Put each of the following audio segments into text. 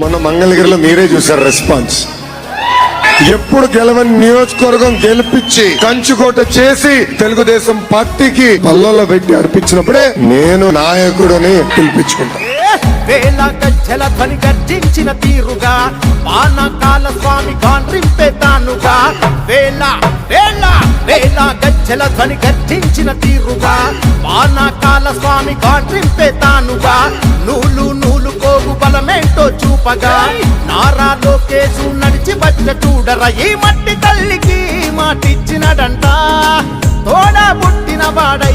మొన్న మంగళగిరిలో మీరే చూసారు రెస్పాన్స్. ఎప్పుడు గెలవని నియోజకవర్గం గెలిపించి కంచుకోట చేసి తెలుగుదేశం పార్టీకి పల్లెల్లో పెట్టి అర్పించినప్పుడే నేను నాయకుడని పిలిపించుకుంటా. వేల గజ్జల ధ్వని గర్జించిన తీరుగా పానకాల స్వామి గాండ్రింపే తానుగా. వేల వేల వేల గజ్జల ధ్వని గర్జించిన తీరుగా పానకాల స్వామి గాండ్రింపే తానుగా. నువ్వు చూపగా నారా లోకేశు నడిచి వచ్చ చూడర. ఈ మట్టి తల్లికి మాటిచ్చినడంట. తోడా పుట్టిన వాడై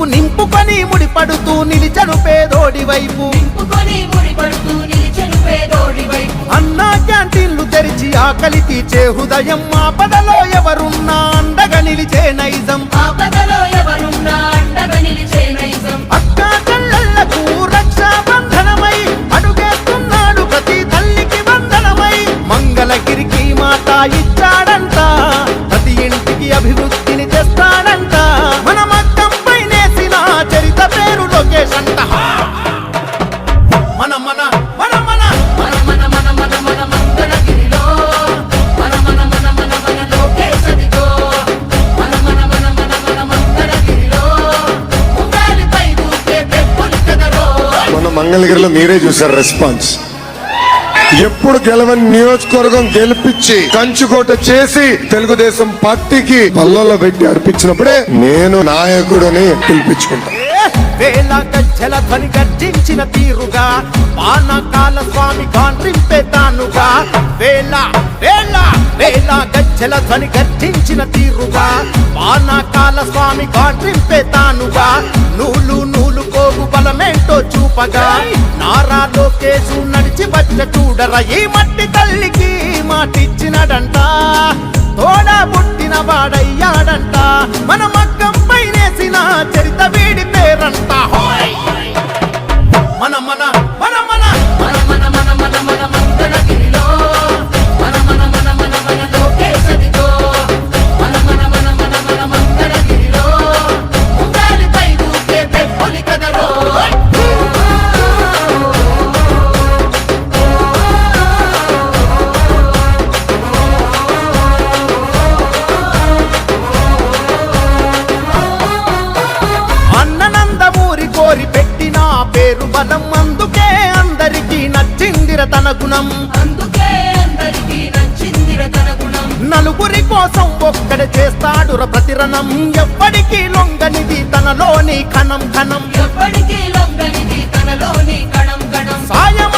వైపు. నింపుకొని ముడిపడుతూ నిలిచెను పేదోడి వైపు. అన్నా క్యాంటీన్లు తెరిచి ఆకలి తీర్చే హృదయం ఆపదలో ఎవరున్నా అండగా నిలిచే నైజం. అక్క చెల్లెళ్ళకు రక్షాబంధనమై అడుగేస్తున్నాడు ప్రతి తల్లికి వందనమై. మంగళగిరికి మాట ఇచ్చాడంట ప్రతి ఇంటికి అభివృద్ధిని మంగళగిరిలో మీరే చూసారు రెస్పాన్స్. ఎప్పుడు గెలవని నియోజకవర్గం గెలిపించి కంచుకోట చేసి తెలుగుదేశం పార్టీకి పల్లెల్లో పెట్టి అర్పించినప్పుడే నేను నాయకుడని పిలిపించుకుంటా. వేల గజ్జల ధ్వని గర్జించిన తీరుగా పానకాల స్వామి గాండ్రింపే తానుగా. వేల వేల వేల గజ్జల ధ్వని గర్జించిన తీరుగా పానకాల స్వామి గాండ్రింపే తానుగా. నూలు నూలు కోగు బలమే గొప్పగా నారా లోకేశు నడిచి వచ్చ చూడర ఈ మట్టి తల్లికి మాటిచ్చినడంట. తోడా పుట్టిన వాడయ్యాడంట మన తన గుణం. అందుకే అందరికీ నచ్చిందిర తన గుణం. నలుగురి కోసం ఒక్కడే చేస్తాడుర ప్రతిరణం. ఎవ్వడికి లొంగనిది తనలోని కణం కణం ఎప్పటికీ లొంగనిది తనలోని కణం కణం సాయమని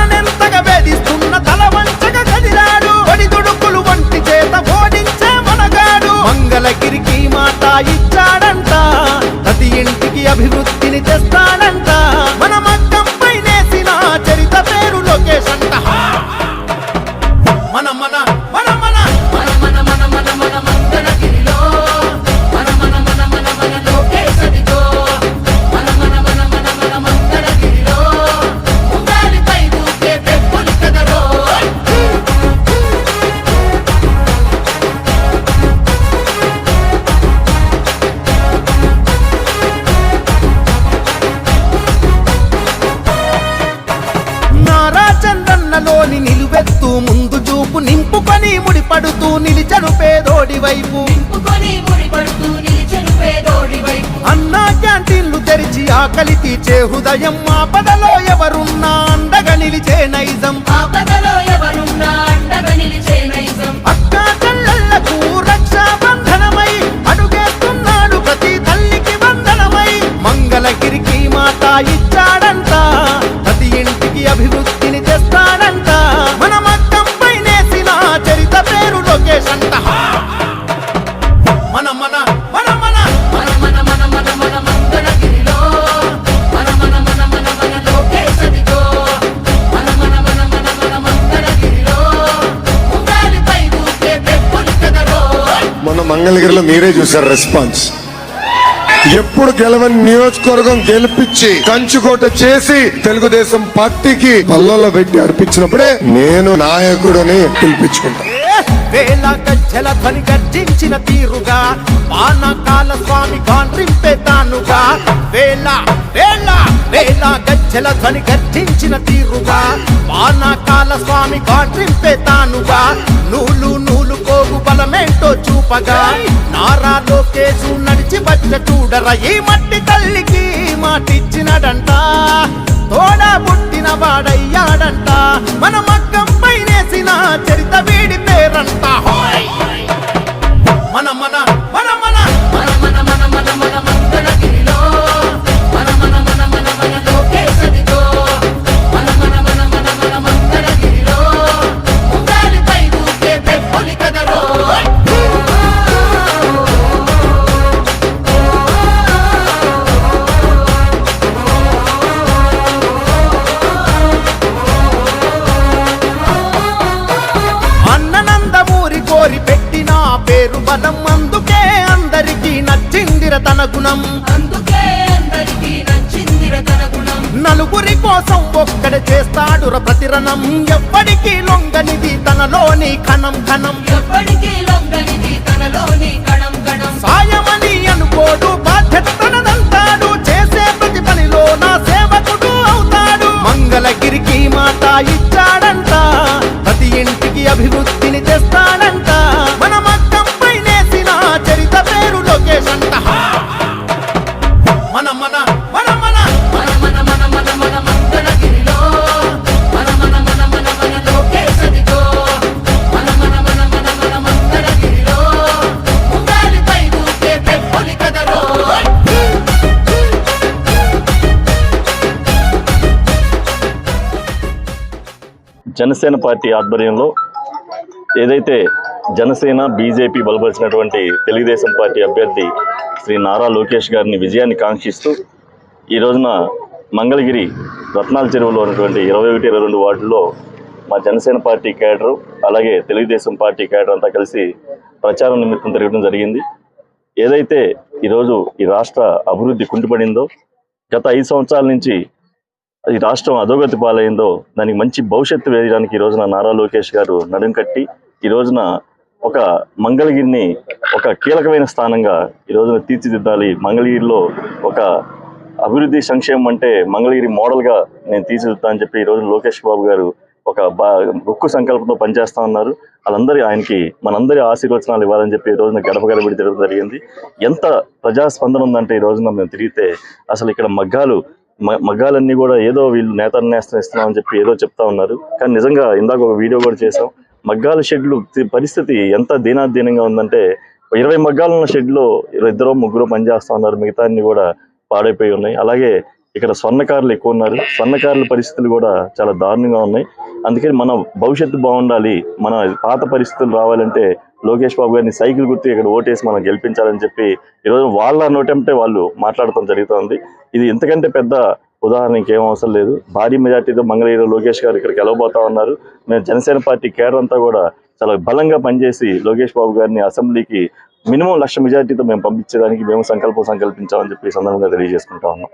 నిలువెత్తు ముందు చూపు నింపుకొని ముడిపడుతూ నిలిచను పేదోడి వైపు. నింపుకొని ముడిపడుతూ నిలిచెను పేదోడి వైపు. అన్నా క్యాంటీన్లు తెరిచి ఆకలి తీర్చే హృదయం ఆపదలో ఎవరున్నా అండగా నిలిచే నైజం. ఆపదలో మంగళగిరిలో మీరే చూసారు రెస్పాన్స్. ఎప్పుడు గెలవని నియోజకవర్గం గెలిపించి కంచుకోట చేసి తెలుగుదేశం పార్టీకి పల్లెల్లో పెట్టి అర్పించినప్పుడే నేను నాయకుడని పిలిపించుకుంటా. వేల గజ్జల ధ్వని గర్జించిన తీరుగా పానకాల స్వామి గాండ్రింపే తానుగా. వేల వేల వేల గజ్జల ధ్వని గర్జించిన తీరుగా పానకాల స్వామి గాండ్రింపే తానుగా. నూలు నూలు కోగు బలమేంటో చూపగా. నారా లోకేశు నడిచి వచ్చ చూడరా ఈ మట్టి తల్లికి మాటిచ్చినడంట. తోడా పుట్టిన వాడయ్యాడంట. మన మగ్గం పైనేసిన చరిత వీడి పేరంట. హోయ్! తన గుణం. అందుకే అందరికీ నచ్చిందిర తన గుణం. నలుగురి కోసం ఒక్కడే చేస్తాడుర ప్రతిరణం. ఎవ్వడికి లొంగనిది తనలోని కణం కణం ఎప్పటికీ లొంగనిది తనలోని జనసేన పార్టీ ఆధ్వర్యంలో ఏదైతే జనసేన బీజేపీ బలపరిచినటువంటి తెలుగుదేశం పార్టీ అభ్యర్థి శ్రీ నారా లోకేష్ గారిని విజయాన్ని కాంక్షిస్తూ ఈ రోజున మంగళగిరి రత్నాల చెరువులో ఉన్నటువంటి ఇరవై ఒకటి ఇరవై రెండు వార్డుల్లో మా జనసేన పార్టీ కేడరు అలాగే తెలుగుదేశం పార్టీ కేడర్ అంతా కలిసి ప్రచారం నిమిత్తం తిరగడం జరిగింది. ఏదైతే ఈరోజు ఈ రాష్ట్ర అభివృద్ధి కుంటుపడిందో గత ఐదు సంవత్సరాల నుంచి ఈ రాష్ట్రం అధోగతి పాలైందో దానికి మంచి భవిష్యత్తు వేయడానికి ఈ రోజున నారా లోకేష్ గారు నడుం కట్టి ఈ రోజున ఒక మంగళగిరిని ఒక కీలకమైన స్థానంగా ఈ రోజున తీర్చిదిద్దాలి. మంగళగిరిలో ఒక అభివృద్ధి సంక్షేమం అంటే మంగళగిరి మోడల్గా నేను తీర్చిదిద్దా అని చెప్పి ఈ రోజు లోకేష్ బాబు గారు ఒక బా గొక్కు సంకల్పంతో పనిచేస్తా ఉన్నారు. వాళ్ళందరి ఆయనకి మనందరి ఆశీర్వచనాలు ఇవ్వాలని చెప్పి ఈ రోజున గడప గడబడి జరగడం జరిగింది. ఎంత ప్రజాస్పందన ఉందంటే ఈ రోజున మేము తిరిగితే అసలు ఇక్కడ మగ్గాలు మగ్గాలన్నీ కూడా ఏదో వీళ్ళు నేత నేస్తం ఇస్తున్నామని చెప్పి ఏదో చెప్తా ఉన్నారు. కానీ నిజంగా ఇందాక ఒక వీడియో కూడా చేసాం మగ్గాల షెడ్లు పరిస్థితి ఎంత దీనాధీనంగా ఉందంటే ఇరవై మగ్గాలు ఉన్న షెడ్లో ఇద్దరు ముగ్గురు పనిచేస్తూ ఉన్నారు. మిగతా అన్ని కూడా పాడైపోయి ఉన్నాయి. అలాగే ఇక్కడ స్వర్ణకారులు ఎక్కువ ఉన్నారు. స్వర్ణకారుల పరిస్థితులు కూడా చాలా దారుణంగా ఉన్నాయి. అందుకని మన భవిష్యత్తు బాగుండాలి. మన పాత పరిస్థితులు రావాలంటే లోకేష్ బాబు గారిని సైకిల్ గుర్తు ఇక్కడ ఓటేసి మనం గెలిపించాలని చెప్పి ఈరోజు వాళ్ళ నోటెంటే వాళ్ళు మాట్లాడటం జరుగుతోంది. ఇది ఇంతకంటే పెద్ద ఉదాహరణ ఇంకేం అవసరం లేదు. భారీ మెజార్టీతో మంగళగిరి లోకేష్ గారు ఇక్కడ గెలవబోతా ఉన్నారు. మేము జనసేన పార్టీ కేడర్ అంతా కూడా చాలా బలంగా పనిచేసి లోకేష్ బాబు గారిని అసెంబ్లీకి మినిమం లక్ష మెజార్టీతో మేము పంపించడానికి మేము సంకల్పం సంకల్పించామని చెప్పి సందర్భంగా తెలియజేసుకుంటా ఉన్నాం.